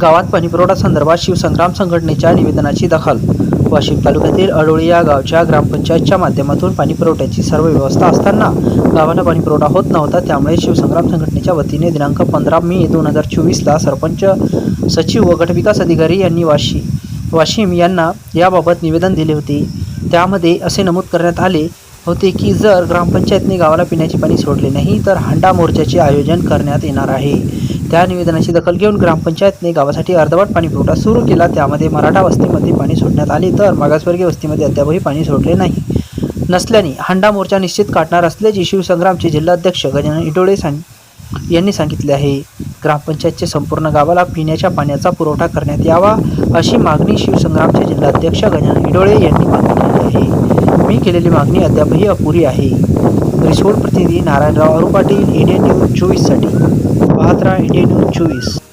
गावात पाणीपुरवठा संदर्भात शिवसंग्राम संघटनेच्या निवेदनाची दखल. वाशिम तालुक्यातील अडोळी या गावच्या ग्रामपंचायतच्या माध्यमातून पाणीपुरवठ्याची सर्व व्यवस्था असताना गावाला पाणीपुरवठा होत नव्हता त्यामुळे शिवसंग्राम संघटनेच्या वतीने दिनांक पंधरा मे दोन हजार चोवीसला सरपंच सचिव व गटविकास अधिकारी यांनी वाशी वाशिम यांना याबाबत निवेदन दिले होते. त्यामध्ये असे नमूद करण्यात आले होते की जर ग्रामपंचायतने गावाला पिण्याचे पाणी सोडले नाही तर हांडा मोर्चाचे आयोजन करण्यात येणार आहे. त्या निवेदनाची दखल घेऊन ग्रामपंचायतने गावासाठी अर्धवट पाणीपुरवठा सुरू केला. त्यामध्ये मराठा वस्तीमध्ये पाणी सोडण्यात आले तर मागासवर्गीय वस्तीमध्ये अद्यापही पाणी सोडले नाही. नसल्याने हंडा मोर्चा निश्चित काढणार असल्याचे शिवसंग्रामचे जिल्हाध्यक्ष गजानन इटोळे सांग यांनी सांगितले आहे. ग्रामपंचायतचे संपूर्ण गावाला पिण्याच्या पाण्याचा पुरवठा करण्यात यावा अशी मागणी शिवसंग्रामचे जिल्हाध्यक्ष गजानन इडोळे यांनी मागणी केली आहे. मी केलेली मागणी अद्यापही अपुरी आहे. रिसोड प्रतिनिधी नारायणराव अरू पाटील इंडियन न्यूज चोवीससाठी. पाहत राहा इंडियन न्यूज चोवीस